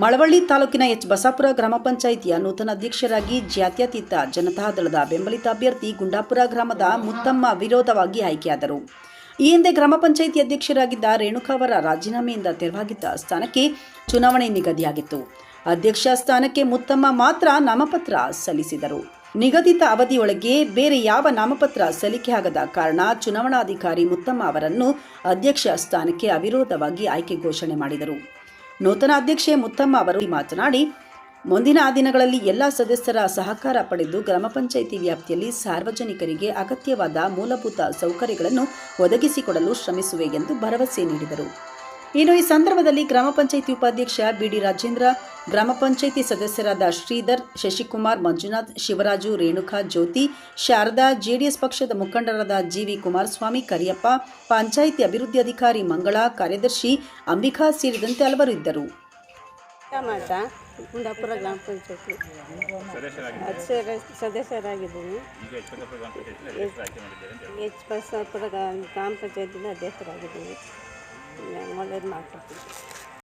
ಮಳವಳ್ಳಿ ತಾಲೂಕಿನ ಎಚ್ ಬಸಾಪುರ ಗ್ರಾಮ ಪಂಚಾಯಿತಿಯ ನೂತನ ಅಧ್ಯಕ್ಷರಾಗಿ ಜಾತ್ಯತೀತ ಜನತಾದಳದ ಬೆಂಬಲಿತ ಅಭ್ಯರ್ಥಿ ಗುಂಡಾಪುರ ಗ್ರಾಮದ ಮುತ್ತಮ್ಮ ವಿರೋಧವಾಗಿ ಆಯ್ಕೆಯಾದರು. ಈ ಹಿಂದೆ ಗ್ರಾಮ ಪಂಚಾಯಿತಿ ಅಧ್ಯಕ್ಷರಾಗಿದ್ದ ರೇಣುಕಾ ಅವರ ರಾಜೀನಾಮೆಯಿಂದ ತೆರವಾಗಿದ್ದ ಸ್ಥಾನಕ್ಕೆ ಚುನಾವಣೆ ನಿಗದಿಯಾಗಿತ್ತು. ಅಧ್ಯಕ್ಷ ಸ್ಥಾನಕ್ಕೆ ಮುತ್ತಮ್ಮ ಮಾತ್ರ ನಾಮಪತ್ರ ಸಲ್ಲಿಸಿದರು. ನಿಗದಿತ ಅವಧಿಯೊಳಗೆ ಬೇರೆ ಯಾವ ನಾಮಪತ್ರ ಸಲ್ಲಿಕೆಯಾಗದ ಕಾರಣ ಚುನಾವಣಾಧಿಕಾರಿ ಮುತ್ತಮ್ಮ ಅವರನ್ನು ಅಧ್ಯಕ್ಷ ಸ್ಥಾನಕ್ಕೆ ಅವಿರೋಧವಾಗಿ ಆಯ್ಕೆ ಘೋಷಣೆ ಮಾಡಿದರು. ನೂತನ ಅಧ್ಯಕ್ಷೆ ಮುತ್ತಮ್ಮ ಅವರು ಮಾತನಾಡಿ, ಮುಂದಿನ ದಿನಗಳಲ್ಲಿ ಎಲ್ಲ ಸದಸ್ಯರ ಸಹಕಾರ ಪಡೆದು ಗ್ರಾಮ ಪಂಚಾಯಿತಿ ವ್ಯಾಪ್ತಿಯಲ್ಲಿ ಸಾರ್ವಜನಿಕರಿಗೆ ಅಗತ್ಯವಾದ ಮೂಲಭೂತ ಸೌಕರ್ಯಗಳನ್ನು ಒದಗಿಸಿಕೊಡಲು ಶ್ರಮಿಸುವೆ ಎಂದು ಭರವಸೆ ನೀಡಿದರು. ಇನ್ನು ಈ ಸಂದರ್ಭದಲ್ಲಿ ಗ್ರಾಮ ಪಂಚಾಯಿತಿ ಉಪಾಧ್ಯಕ್ಷ ಬಿಡಿ ರಾಜೇಂದ್ರ ಗ್ರಾಮ ಪಂಚಾಯಿತಿ ಸದಸ್ಯರಾದ ಶ್ರೀಧರ್ ಶಶಿಕುಮಾರ್ ಮಂಜುನಾಥ್ ಶಿವರಾಜು ರೇಣುಕಾ ಜ್ಯೋತಿ ಶಾರದಾ ಜೆಡಿಎಸ್ ಪಕ್ಷದ ಮುಖಂಡರಾದ ಜಿವಿ ಕುಮಾರಸ್ವಾಮಿ ಕರಿಯಪ್ಪ ಪಂಚಾಯಿತಿ ಅಭಿವೃದ್ಧಿ ಅಧಿಕಾರಿ ಮಂಗಳ ಕಾರ್ಯದರ್ಶಿ ಅಂಬಿಕಾ ಸೇರಿದಂತೆ ಹಲವರು ಇದ್ದರು ಕುಂದಾಪುರ ಗ್ರಾಮ ಪಂಚಾಯತಿ ಸದಸ್ಯರಾಗಿದ್ದೀನಿ ಎಚ್ ಗ್ರಾಮ ಪಂಚಾಯತಿನ ಅಧ್ಯಕ್ಷರಾಗಿದ್ದೀನಿ ಒಳ್ಳೇದು ಮಾಡ್ಕೊಡ್ತೀನಿ